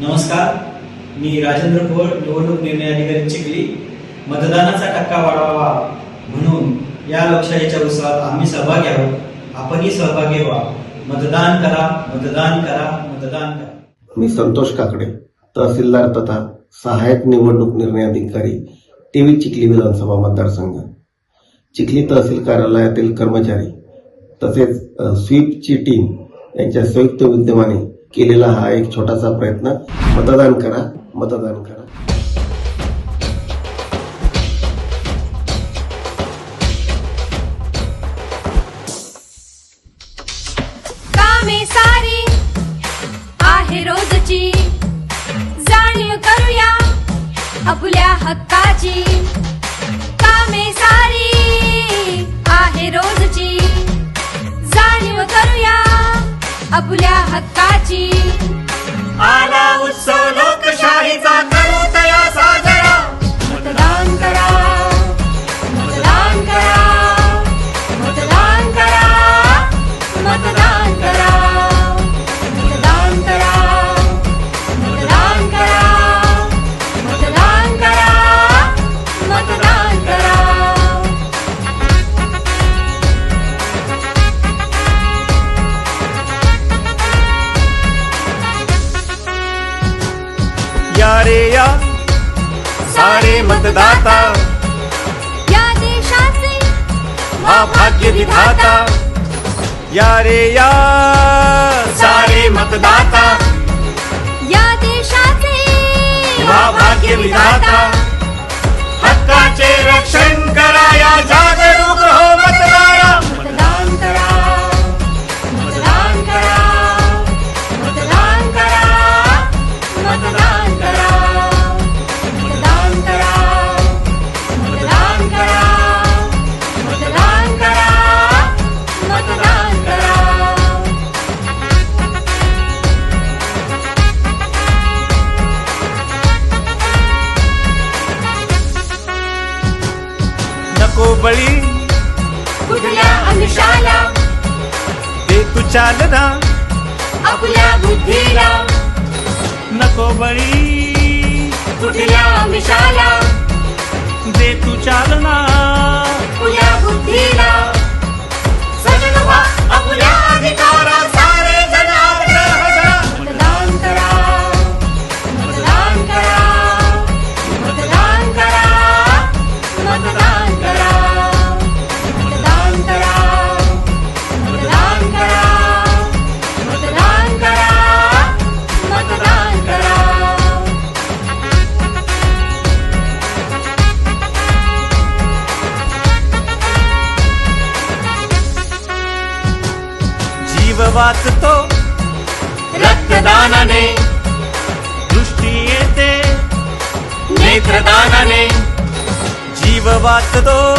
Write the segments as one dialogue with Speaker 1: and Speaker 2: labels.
Speaker 1: नमस्कार. मी राजेंद्र भोळ निवडणूक निर्णय अधिकारी चिखली. मतदानाचा टक्का वाढवावा म्हणून या लोकशाहीच्या उत्सवात आम्ही सहभागी आहोत. आपणही सहभागी व्हा. मतदान करा मतदान करा मतदान करा.
Speaker 2: मी संतोष काकडे तहसीलदार तथा सहाय्यक निवडणूक निर्णय अधिकारी टीव्ही चिखली विधानसभा मतदारसंघ. चिखली तहसील कार्यालयातील कर्मचारी तसेच स्वीपची टीम यांच्या संयुक्त विद्यमाने केलेला हा एक छोटासा प्रयत्न. मतदान करा मतदान करा.
Speaker 3: कामे सारी आहे रोजची. जाणीव करूया आपल्या हक्काची. कामे सारी आहे रोजची. जाणीव करूया आपल्या
Speaker 4: हक्का Jesus. सारे मतदाता.
Speaker 3: या देशाचे
Speaker 4: हा भाग्य विधाता या रे या नको बळी
Speaker 3: कुठल्या आमिषाला
Speaker 4: दे तू चालना
Speaker 3: आपल्या बुद्धीला?
Speaker 4: नको बळी
Speaker 3: कुठल्या
Speaker 4: दे तू चालना
Speaker 3: आपल्या बुद्धीला?
Speaker 4: वाचतो. रक्तदानाने दृष्टी येते. नेत्रदानाने जीव वाचतो.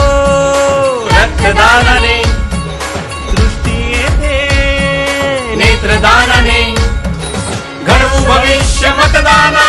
Speaker 4: रक्तदानाने दृष्टी येते. नेत्रदानाने घडवू भविष्य मतदाना.